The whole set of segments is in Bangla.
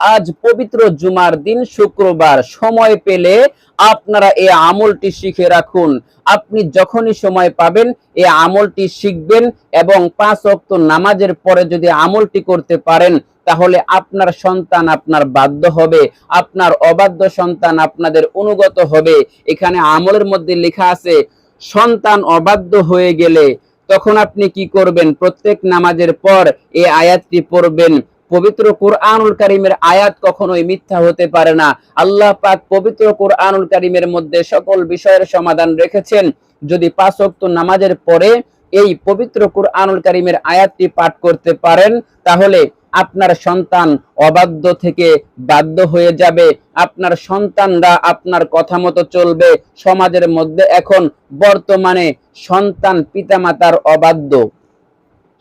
আজ পবিত্র জুমার দিন শুক্রবার। সময় পেলে আপনারা এই আমলটি শিখে রাখুন। আপনি যখনই সময় পাবেন এই আমলটি শিখবেন এবং পাঁচ অক্ত নামাজের পরে যদি আমলটি করতে পারেন, তাহলে আপনার সন্তান আপনার বাধ্য হবে, আপনার অবাধ্য সন্তান আপনাদের অনুগত হবে। এখানে আমলের মধ্যে লেখা আছে, সন্তান অবাধ্য হয়ে গেলে তখন আপনি কি করবেন? প্রত্যেক নামাজের পর এই আয়াতটি পড়বেন। পবিত্র কোরআনুল কারিমের আয়াত কখনোই মিথ্যা হতে পারে না। আল্লাহ পাক পবিত্র কোরআনুল কারিমের মধ্যে সকল বিষয়ের সমাধান রেখেছেন। যদি পাঁচ নামাজের পরে এই পবিত্র কোরআনুল কারিমের আয়াতটি পাঠ করতে পারেন, তাহলে আপনার সন্তান অবাধ্য থেকে বাধ্য হয়ে যাবে। আপনার সন্তানরা আপনার কথা মতো চলবে। সমাজের মধ্যে এখন বর্তমানে সন্তান পিতামাতার অবাধ্য।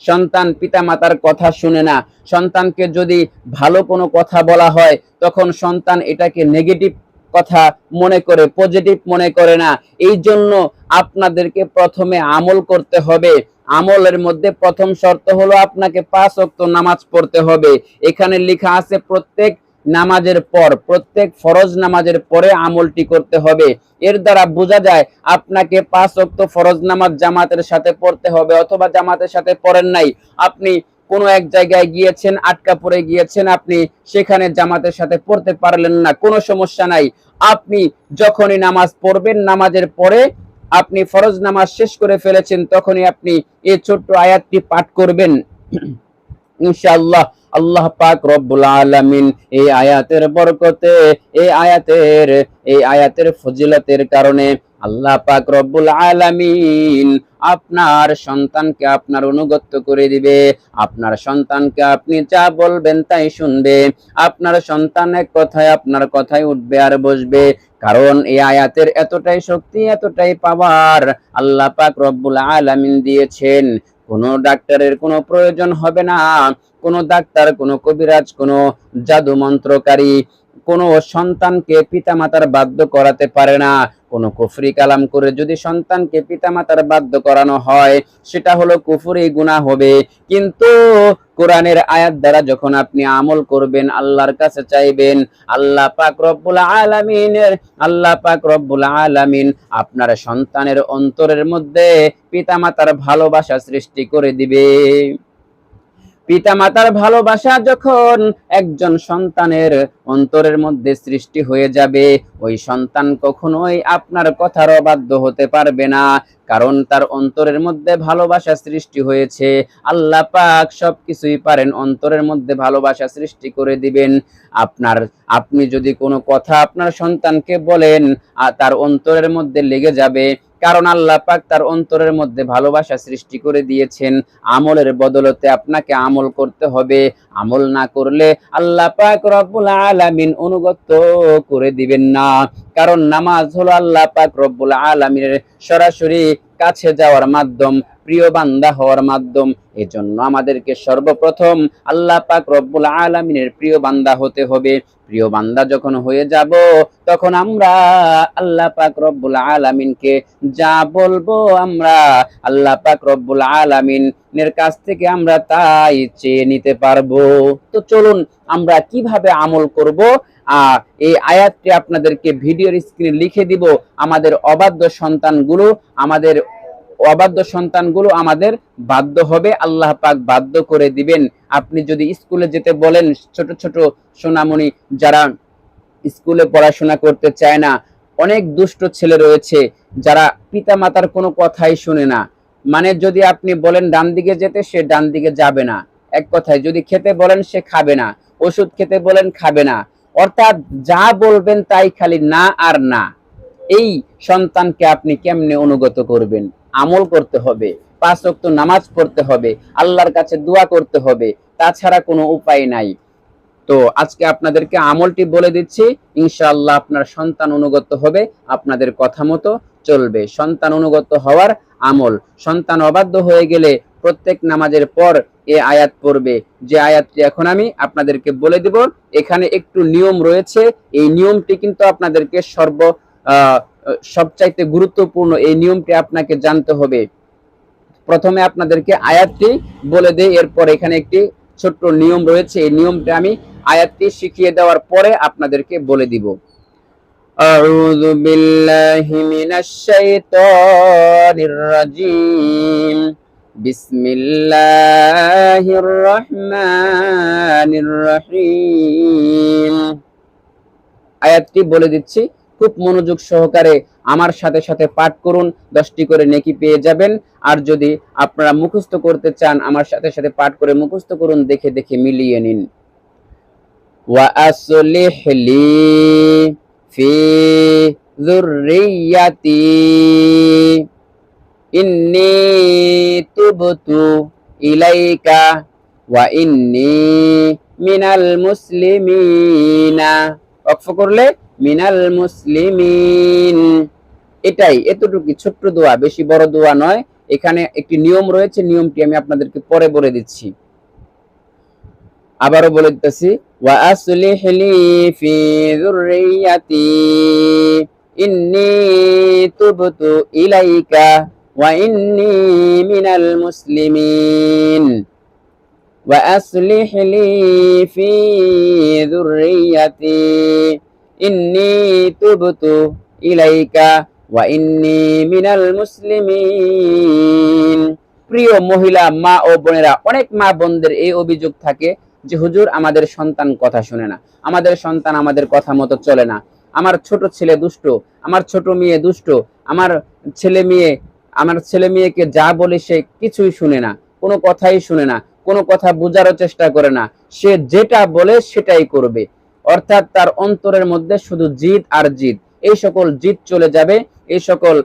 সন্তান পিতামাতার কথা শুনে না। সন্তানকে যদি ভালো কোনো কথা বলা হয়, তখন সন্তান এটাকে নেগেটিভ কথা মনে করে পজিটিভ মনে করে না। এই জন্য আপনাদেরকে প্রথমে আমল করতে হবে। আমলের মধ্যে প্রথম শর্ত হলো আপনাকে পাঁচ অক্ত নামাজ পড়তে হবে। এখানে লেখা আছে, প্রত্যেক নামাজের পর, প্রত্যেক ফরজ নামাজের পরে আমলটি করতে হবে। এর দ্বারা বোঝা যায়, আপনাকে পাঁচ ওয়াক্ত ফরজ নামাজ জামাতের সাথে পড়তে হবে অথবা জামাতের সাথে পড়েন নাই। আপনি কোনো এক জায়গায় গিয়েছেন আটকা পড়ে গিয়েছেন, আপনি সেখানে জামাতের সাথে পড়তে পারলেন না, কোনো সমস্যা নাই। আপনি যখনই নামাজ পড়বেন, নামাজের পরে আপনি ফরজ নামাজ শেষ করে ফেলেছেন, তখনই আপনি এই ছোট্ট আয়াতটি পাঠ করবেন। ইনশাআল্লাহ। আল্লাহ পাক রব্বুল আলামিন এই আয়াতের বরকতে, এই আয়াতের এই আয়াতের ফজিলতের কারণে আল্লাহ পাক রব্বুল আলামিন আপনার সন্তানকে আপনার অনুগত্য করে দিবে। আপনার সন্তানকে আপনি যা বলবেন তাই শুনবে। আপনার সন্তান এক কথায় আপনার কথায় উঠবে আর বসবে। কারণ এই আয়াতের এতটাই শক্তি, এতটাই পাওয়ার আল্লাহ পাক রব্বুল আলামিন দিয়েছেন। কোনো ডাক্তারের কোনো প্রয়োজন হবে না। কোনো ডাক্তার, কোনো কবিরাজ, কোনো জাদু মন্ত্রকারী, কোনো সন্তানকে পিতামাতার বাধ্য করাতে পারে না। কোনো কুফরি কালাম করে যদি সন্তানকে পিতামাতার বাধ্য করানো হয়, সেটা হলো কুফুরি গুণা হবে। কিন্তু কোরআনের আয়াত দ্বারা যখন আপনি আমল করবেন, আল্লাহর কাছে চাইবেন, আল্লাহ পাক রব্বুল আলামিনের, আল্লাহ পাক রব্বুল আলামিন আপনার সন্তানের অন্তরের মধ্যে পিতামাতার ভালোবাসা সৃষ্টি করে দিবে। পিতামাতার ভালোবাসা যখন একজন সন্তানের অন্তরের মধ্যে সৃষ্টি হয়ে যাবে, ওই সন্তান কখনোই আপনার কথার অবাধ্য হতে পারবে না। কারণ তার অন্তরের মধ্যে ভালোবাসা সৃষ্টি হয়েছে। আল্লাহ পাক সবকিছুই পারেন, অন্তরের মধ্যে ভালোবাসা সৃষ্টি করে দিবেন। আপনার, আপনি যদি কোনো কথা আপনার সন্তানকে বলেন আর তার অন্তরের মধ্যে লেগে যাবে। কারণ আল্লাহ পাক তার অন্তরের মধ্যে ভালোবাসা সৃষ্টি করে দিয়েছেন। আমলের বদলতে আপনাকে আমল করতে হবে। আমল না করলে আল্লাহ পাক রব্বুল আলামিন অনুগত করে দিবেন না। কারণ নামাজ হলো আল্লাহ পাক রব্বুল আলামিনের সরাসরি কাছে যাওয়ার মাধ্যম, প্রিয় বান্দা হওয়ার মাধ্যম। এজন্য আমাদেরকে সর্বপ্রথম আল্লাহ পাক রব্বুল আলমিনের প্রিয় বান্দা হতে হবে। প্রিয় বান্দা যখন হয়ে যাব, তখন আমরা আল্লাহ পাক রব্বুল আলমিনকে যা বলব আমরা আল্লাহ পাক রব্বুল আলামিনের কাছ থেকে আমরা তাই চেয়ে নিতে পারব। তো চলুন আমরা কীভাবে আমল করব? আহ এই আয়াতটি আপনাদেরকে ভিডিওর স্ক্রিনে লিখে দিব। আমাদের অবাধ্য সন্তানগুলো, আমাদের অবাধ্য সন্তানগুলো আমাদের বাধ্য হবে। আল্লাহ পাক বাধ্য করে দিবেন। আপনি যদি স্কুলে যেতে বলেন, ছোট ছোট সোনামণি যারা স্কুলে পড়াশোনা করতে চায় না, অনেক দুষ্ট ছেলে রয়েছে যারা পিতা মাতার কোনো কথাই শুনে না। মানে যদি আপনি বলেন ডান দিকে যেতে, সে ডান দিকে যাবে না। এক কথায়, যদি খেতে বলেন, সে খাবে না। ওষুধ খেতে বলেন, খাবে না। অর্থাৎ যা বলবেন তাই খালি না আর না। এই সন্তানকে আপনি কেমনে অনুগত করবেন? আমল করতে হবে, পাঁচ ওয়াক্ত নামাজ পড়তে হবে, আল্লাহর কাছে দোয়া করতে হবে, তাছাড়া কোনো উপায় নাই। তো আজকে আপনাদেরকে আমলটি বলে দিচ্ছি, ইনশাআল্লাহ আপনার সন্তান অনুগত হবে, আপনাদের কথা মতো চলবে। সন্তান অনুগত হওয়ার আমল। সন্তান অবাধ্য হয়ে গেলে প্রত্যেক নামাজের পর এ আয়াত পড়বে। যে আয়াতটি এখন আমি আপনাদেরকে বলে দিব, এখানে একটু নিয়ম রয়েছে। এই নিয়মটি কিন্তু আপনাদেরকে সর্ব সবচাইতে গুরুত্বপূর্ণ এই নিয়মটি আপনাকে জানতে হবে। প্রথমে আপনাদেরকে আয়াতটি বলে দেয় এরপর এখানে একটি ছোট্ট নিয়ম রয়েছে। এই নিয়মটা আমি আয়াতটি শিখিয়ে দেওয়ার পরে আপনাদেরকে বলে দিব। أعوذ بالله من الشيطان الرجيم بسم الله الرحمن الرحيم আয়াতটি বলে দিচ্ছি খুব মনোযোগ সহকারে আমার সাথে সাথে পাঠ করুন দশটি করে নেকি পেয়ে যাবেন আর যদি আপনারা মুখস্থ করতে চান আমার সাথে সাথে পাঠ করে মুখস্থ করুন দেখে দেখে মিলিয়ে নিন ওয়া আসলিহ লি যুররিয়াতি। ইন্নী তুবতু ইলাইকা ওয়া ইন্নী মিনাল মুসলিমিনা। অক্ষ করলে মিনাল মুসলিমিন। এটাই এতটুকু ছোট্ট দোয়া, বেশি বড় দোয়া নয়। এখানে একটি নিয়ম রয়েছে, নিয়মটি আমি আপনাদেরকে পরে বলে দিচ্ছি। আবারও বলে দিতেছি ওয়া আসলিহ লি ফি যুররিয়াতি ইন্নী তুবতু ইলাইকা ওয়া ইন্নী মিনাল মুসলিমিন وأصلح لي في ذريتي إني تبت إليك وإني من المسلمين প্রিয় মহিলা মা ও বোনেরা অনেক মা বোনদের এই অভিযোগ থাকে যে হুজুর আমাদের সন্তান কথা শুনে না। আমাদের সন্তান আমাদের কথা মতো চলে না। আমার ছোট ছেলে দুষ্ট, আমার ছোট মেয়ে দুষ্ট, আমার ছেলে মেয়ে, আমার ছেলে মেয়েকে যা বলে সে কিছুই শুনে না, কোনো কথাই শুনে না, কোনো কথা বোঝারও চেষ্টা করে না। সে যেটা বলে সেটাই করবে। অর্থাৎ তার অন্তরের মধ্যে শুধু জিদ আর জিদ। এই সকল জিদ চলে যাবে, এই সকল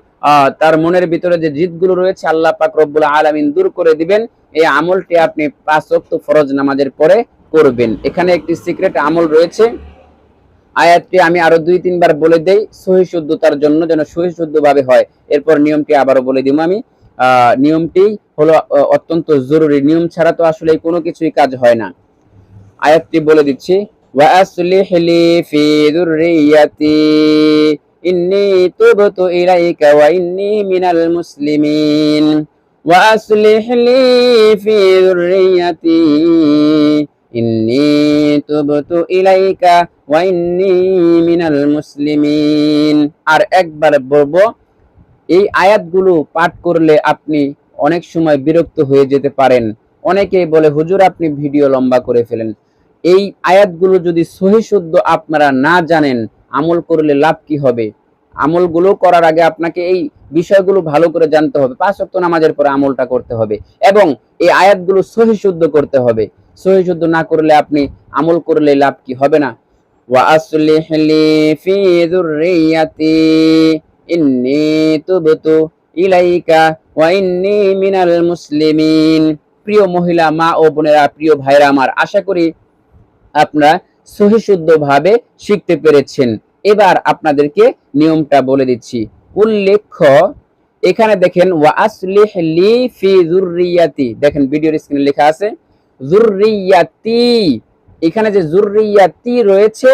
তার মনের ভিতরে যে জিদগুলো রয়েছে, আল্লাহ পাক রব্বুল আলামিন দূর করে দিবেন। এই আমলটি আপনি পাঁচ ওয়াক্ত ফরজ নামাজের পরে করবেন এখানে একটি সিক্রেট আমল রয়েছে আয়াতটি আমি আরো দুই তিনবার বলে দেই সহি শুদ্ধতার জন্য যেন সহি শুদ্ধ ভাবে হয় এরপর নিয়মটি আবারও বলে দিব আমি আহ, নিয়মটি হলো আহ, অত্যন্ত জরুরি নিয়ম ছাড়া তো আসলে কোনো কিছুই কাজ হয় না আয়াতটি বলে দিচ্ছি وأصلح لي في ذريتي إني تبت إليك وإني من المسلمين وأصلح لي في ذريتي إني تبت إليك وإني من المسلمين আর একবার বলবো এই আয়াতগুলো পাঠ করলে আপনি অনেক সময় বিরক্ত হয়ে যেতে পারেন অনেকেই বলে হুজুর আপনি ভিডিও লম্বা করে ফেলেন এই আয়াতগুলো যদি সহি শুদ্ধ আপনারা না জানেন আমল করলে লাভ কি হবে আমলগুলো করার আগে আপনাকে এই বিষয়গুলো ভালো করে জানতে হবে। পাঁচ ওয়াক্ত নামাজের পরে আমলটা করতে হবে এবং এই আয়াতগুলো সহি শুদ্ধ করতে হবে। সহি শুদ্ধ না করলে আপনি আমল করলে লাভ কি হবে না? ওয়া ইন্নী মিনাল মুসলিমিন। প্রিয় মহিলা, মা ও বোনেরা, প্রিয় ভাইরা আমার, আশা করি আপনারা সহিশুদ্ধ ভাবে শিখতে পেরেছেন। এবার আপনাদেরকে নিয়মটা বলে দিচ্ছি। উল্লেখ্য, এখানে দেখেন ওয়া লি ফি যুররিয়াতি। দেখেন, ভিডিওর স্ক্রিনে লেখা আছে এখানে যে যুররিয়াতি রয়েছে,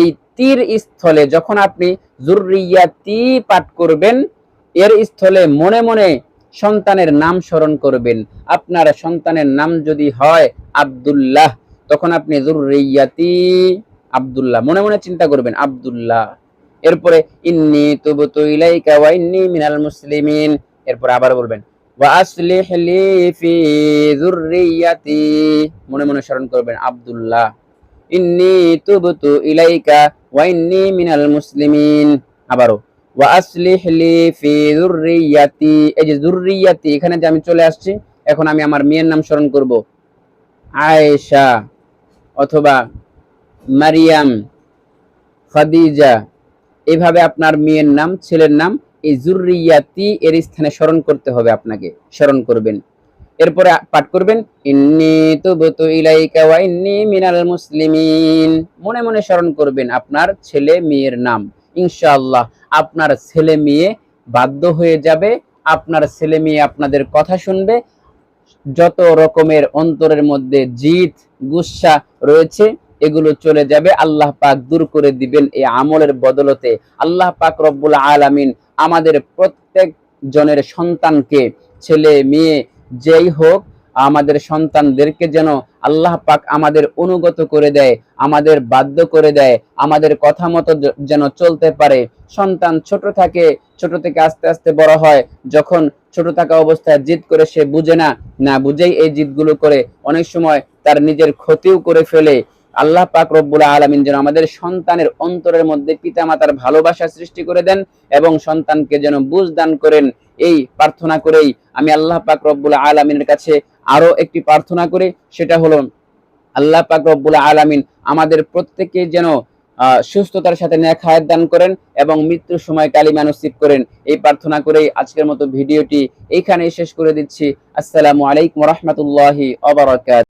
এই তীর স্থলে যখন আপনি যুররিয়াতি পাঠ করবেন, এর স্থলে মনে মনে সন্তানের নাম স্মরণ করবেন। আপনার সন্তানের নাম যদি হয় আব্দুল্লাহ, তখন আপনি যুররিয়াতি আব্দুল্লাহ। মনে মনে চিন্তা করবেন, আব্দুল্লাহ। এরপরে, ইন্নি তুবতু ইলাইকা ওয়া ইন্নি মিনাল মুসলিমিন। এরপর আবার বলবেন, ওয়া আসলিহ লি ফি যুররিয়াতি। মনে মনে স্মরণ করবেন, আব্দুল্লাহ, ইন্নি তুবতু ইলাইকা ওয়া ইন্নি মিনাল মুসলিমিন। আবারও, ওয়া আসলিহ লি ফি যুররিয়াতি। এই যে যুররিয়াতি, এখানে যে আমি চলে আসছি, এখন আমি আমার মেয়ের নাম স্মরণ করব। আয়েশা, অথবা মারিয়াম, খাদিজা, এভাবে আপনার মেয়ের নাম, ছেলের নাম এই জুররিয়াতি এর স্থানে স্মরণ করতে হবে আপনাকে, স্মরণ করবেন। এরপরে পাঠ করবেন, ইন্নি তুবতু ইলাইকা ওয়া ইন্নি মিনাল মুসলিমিন। মনে মনে স্মরণ করবেন আপনার ছেলে মেয়ের নাম। ইনশাআল্লাহ আপনার ছেলে মেয়ে বাধ্য হয়ে যাবে, আপনার ছেলে মেয়ে আপনাদের কথা শুনবে। যত রকমের অন্তরের মধ্যে জিত গুসা রয়েছে এগুলো চলে যাবে, আল্লাহ পাক দূর করে দিবেন এই আমলের বদলতে। আল্লাহ পাক রব্বুল আলামিন আমাদের প্রত্যেক জনের সন্তানকে, ছেলে, মেয়ে, যেই হোক, আমাদের সন্তানদেরকে যেন আল্লাহ পাক আমাদের অনুগত করে দেয়, আমাদের বাধ্য করে দেয়, আমাদের কথা মতো যেন চলতে পারে। সন্তান ছোট থাকে, ছোট থেকে আস্তে আস্তে বড় হয়, যখন ছোট থাকা অবস্থায় জিদ করে সে বুঝে না না বুঝেই এই জিদগুলো করে অনেক সময় তার নিজের ক্ষতিও করে ফেলে। আল্লাহ পাক রব্বুল আলামিন যেন আমাদের সন্তানের অন্তরের মধ্যে পিতামাতার ভালোবাসা সৃষ্টি করে দেন এবং সন্তানকে যেন বুঝ দান করেন। এই প্রার্থনা করেই আমি আল্লাহ পাক রব্বুল আলামিনের কাছে আরও একটি প্রার্থনা করি, সেটা হলো, আল্লাহ পাক রব্বুল আলামিন আমাদের প্রত্যেককে যেন সুস্থতার সাথে ন্যাক হায়াত দান করেন এবং মৃত্যুর সময় কালিমা নসিব করেন। এই প্রার্থনা করেই আজকের মতো ভিডিওটি এইখানেই শেষ করে দিচ্ছি। আসসালামু আলাইকুম রহমতুল্লাহি অবরাকাত